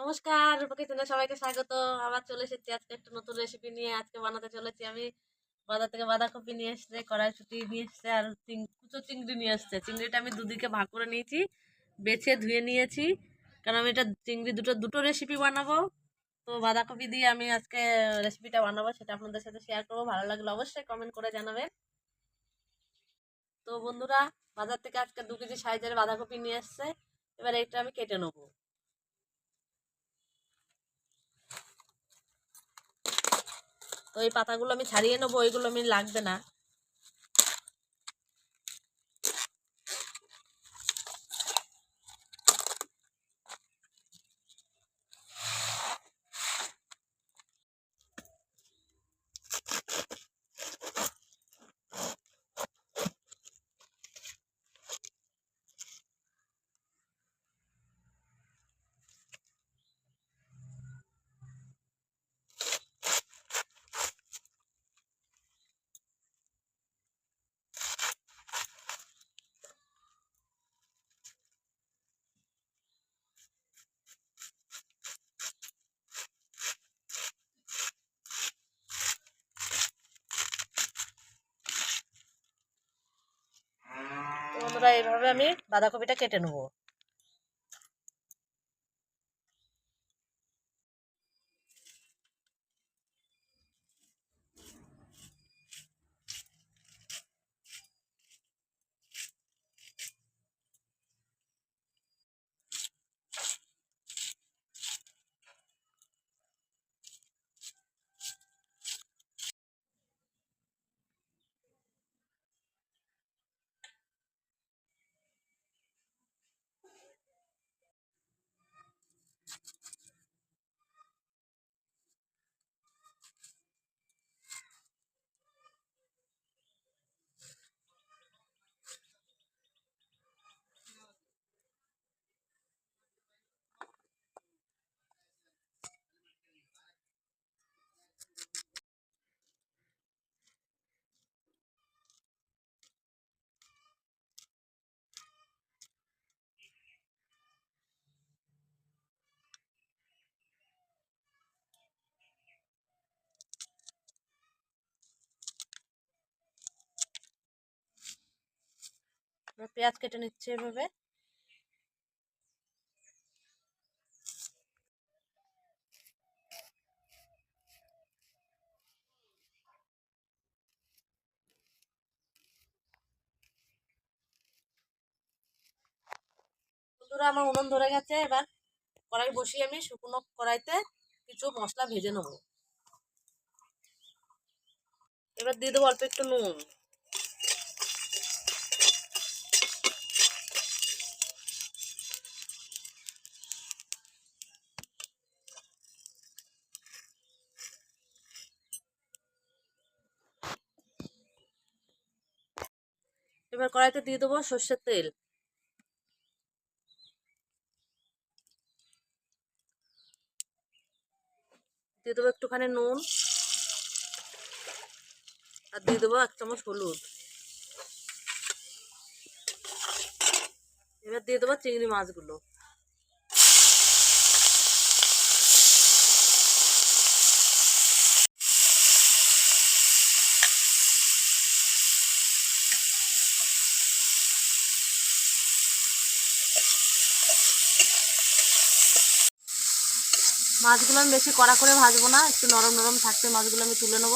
নমস্কার রূপা কিচেনে সবাইকে স্বাগত আবার চলে এসেছি আজকে একটা নতুন রেসিপি নিয়ে। আজকে বানাতে চলেছি আমি। বাজার থেকে বাঁধাকপি নিয়ে এসছে, কড়াইশুটি নিয়ে এসছে, আর কুচো চিংড়ি নিয়ে এসছে। চিংড়িটা আমি দুদিকে ভাগ করে নিয়েছি, বেছে ধুয়ে নিয়েছি। কারণ আমি এটা চিংড়ি দুটো দুটো রেসিপি বানাবো। তো বাঁধাকপি দিয়ে আমি আজকে রেসিপিটা বানাবো, সেটা আপনাদের সাথে শেয়ার করব। ভালো লাগলে অবশ্যই কমেন্ট করে জানাবেন। তো বন্ধুরা, বাজার থেকে আজকে দু কেজি সাইজের বাঁধাকপি নিয়ে এসছে। এবার এটা আমি কেটে নেব। তো এই পাতাগুলো আমি ছাড়িয়ে নেব ওইগুলো আমি লাগবে না তো বন্ধুরা এইভাবে আমি বাঁধাকপিটা কেটে নেব। এবার পেঁয়াজ কেটে নিচ্ছে এভাবে। আমার উনুন ধরে গেছে। এবার কড়াই বসিয়ে আমি শুকনো কড়াইতে কিছু মশলা ভেজে নেব। এবার দিয়ে দেবো অল্প একটু নুন। এবার কড়াইতে দিয়ে দেবো সর্ষের তেল। দিয়ে দেবো একটুখানি নুন আর দিয়ে দেবো এক চামচ হলুদ। এবার দিয়ে দেবো চিংড়ি মাছগুলো। মাছগুলো আমি বেশি কড়া করে ভাজবো না, একটু নরম নরম থাকতে মাছগুলো আমি তুলে নেব।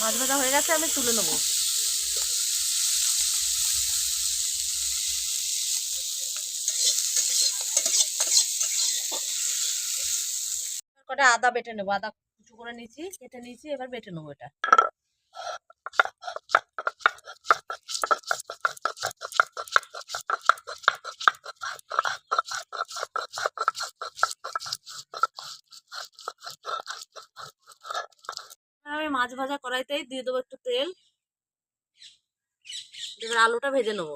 মাছ ভাজা হয়ে গেছে, আমি তুলে নেব। কটা আদা বেটে নেব, আদা কুচু করে নিয়েছি, কেটে নিয়েছি, এবার বেটে নেব এটা। মাছ ভাজা কড়াইতেই দিয়ে দেবো একটু তেল। আলুটা ভেজে নেব।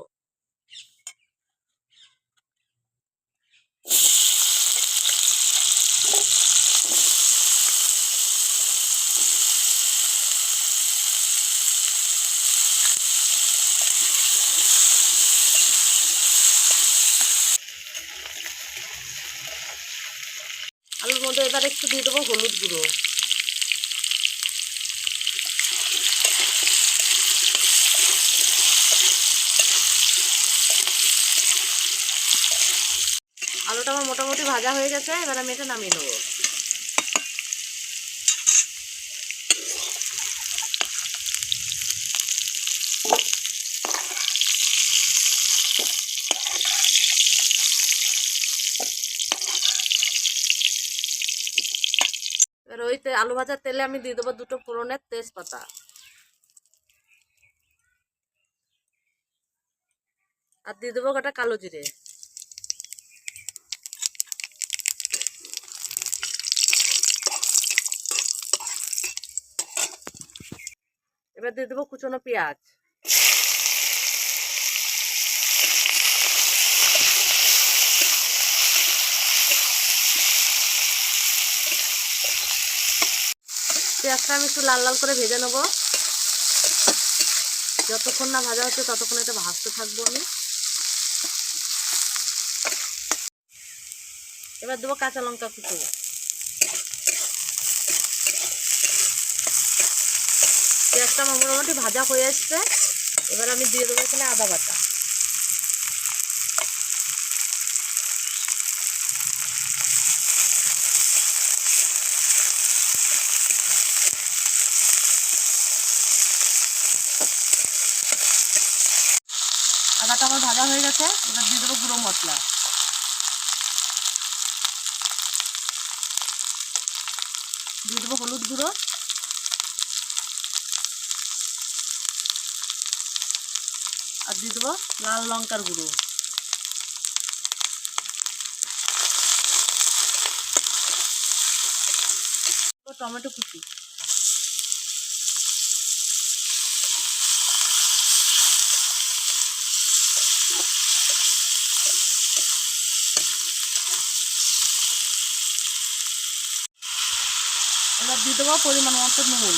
আলুর মধ্যে এবার একটু দিয়ে দেবো হলুদ গুঁড়ো। ভাজা হয়ে গেছে, এবার আমি এটা নামিয়ে নেব। এবার আলু ভাজার তেলে আমি দিয়ে দেবো দুটো ফোড়নের তেজপাতা। আর দিয়ে দেবো কটা কালো জিরে। এবার দিয়ে দেবো কুচনো পেঁয়াজ। পেঁয়াজটা আমি একটু লাল লাল করে ভেজে নেব। যতক্ষণ না ভাজা হচ্ছে ততক্ষণ এটা ভাজতে থাকব আমি। এবার দেবো কাঁচা লঙ্কা কুচু পেঁয়াজটা মোটামুটি ভাজা হয়ে আসছে। এবার আমি দিয়ে দেবো এখানে আদা বাটা। আদাটা আমার ভাজা হয়ে গেছে, এবার দিয়ে দেবো গুঁড়ো মশলা। দিয়ে দেবো হলুদ গুঁড়ো। আর দিয়ে দেবো লাল লঙ্কার গুঁড়ো। টমেটো কুচি। এবার দিয়ে দেবো পরিমাণ মতো নুন।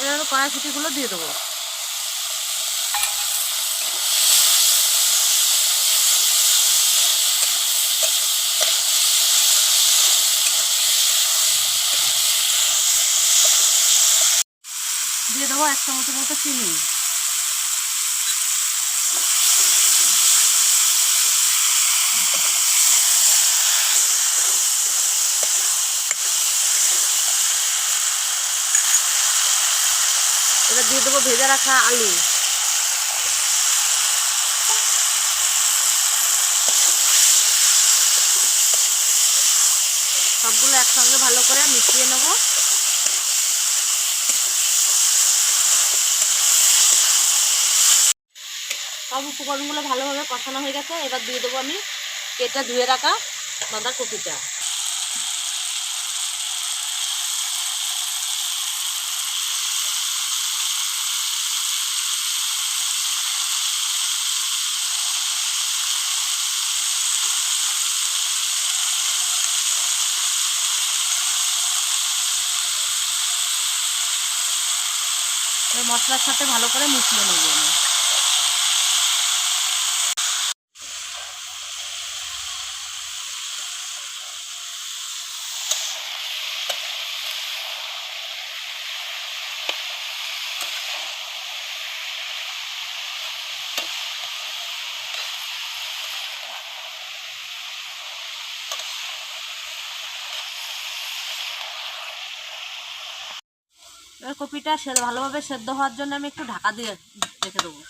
এবার কড়াইশুটিগুলো দিয়ে দেবো। দিয়ে দেবো এক চামচের মতো চিনি। দিয়ে দেবো, ভেজে রাখা আলু। সবগুলো একসঙ্গে ভালো করে মিশিয়ে নেব। সব উপকরণগুলো ভালোভাবে কষানো হয়ে গেছে, এবার দিয়ে দেবো আমি কেটে ধুয়ে রাখা বাঁধাকপিটা। মশলার সাথে ভালো করে মিশিয়ে নেব আমি। এবার কপিটা ভালোভাবে সেদ্ধ হওয়ার জন্য আমি একটু ঢাকা দিয়ে রেখে দেবো।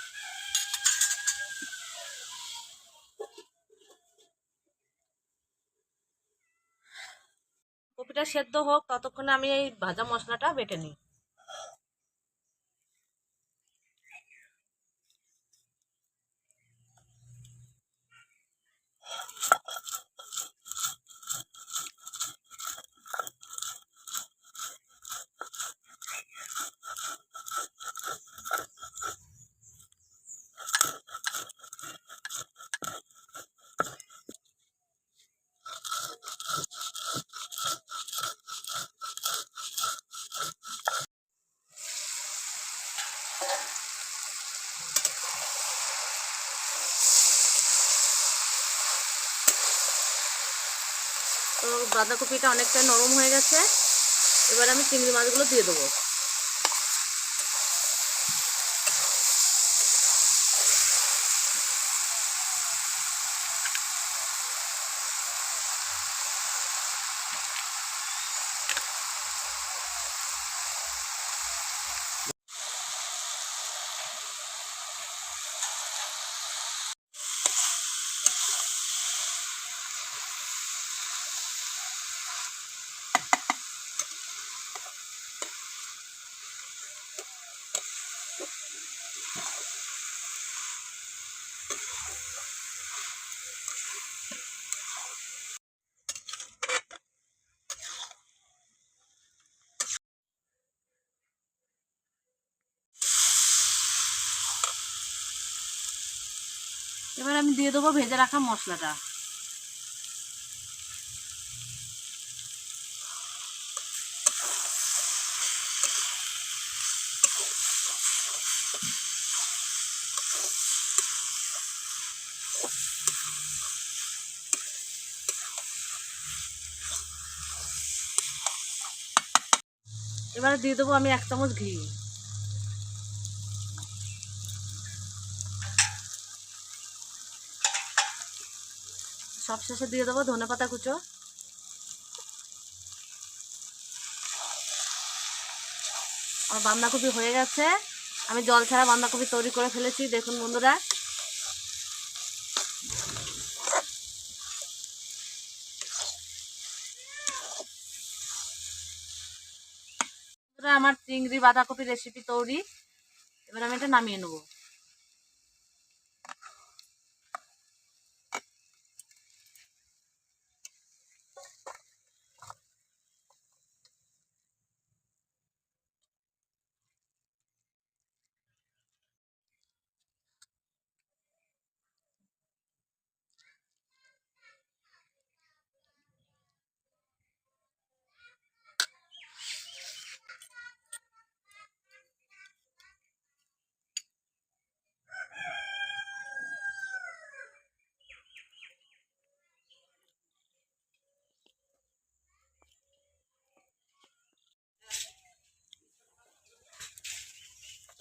কপিটা সেদ্ধ হোক, ততক্ষণে আমি এই ভাজা মশলাটা বেটে নিই। আমার বাঁধাকপিটা অনেকটা নরম হয়ে গেছে। এবার আমি চিংড়ি মাছগুলো দিয়ে দেবো। এবার আমি দিয়ে দেবো ভেজে রাখা মশলাটা। এবারে দিয়ে দেবো আমি এক চামচ ঘি। সব শেষে দিয়ে দেবো ধনে পাতা কুচো। আমার বাঁধাকপি হয়ে গেছে। আমি জল ছাড়া বাঁধাকপি তৈরি করে ফেলেছি দেখুন বন্ধুরা। বন্ধুরা, আমার চিংড়ি বাঁধাকপি রেসিপি তৈরি। এবার আমি এটা নামিয়ে নেব।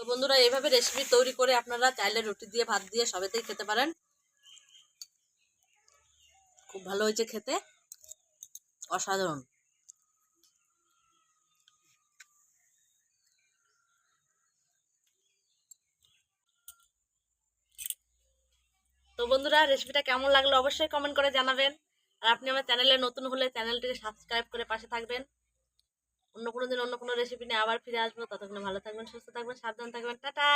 তো বন্ধুরা, এইভাবে রেসিপি তৈরি করে আপনারা চাইলে রুটি দিয়ে, ভাত দিয়ে সবেতেই খেতে পারেন। খুব ভালো হয়েছে খেতে। অসাধারণ। তো বন্ধুরা রেসিপিটা কেমন লাগল অবশ্যই কমেন্ট করে জানাবেন। আর আপনি আমার চ্যানেলে নতুন হলে চ্যানেলটিকে সাবস্ক্রাইব করে পাশে থাকবেন। অন্য কোনো দিন অন্য কোনো রেসিপি নিয়ে আবার ফিরে আসব। ততক্ষণে ভালো থাকবেন, সুস্থ থাকবেন, সাবধান থাকবেন। টাটা!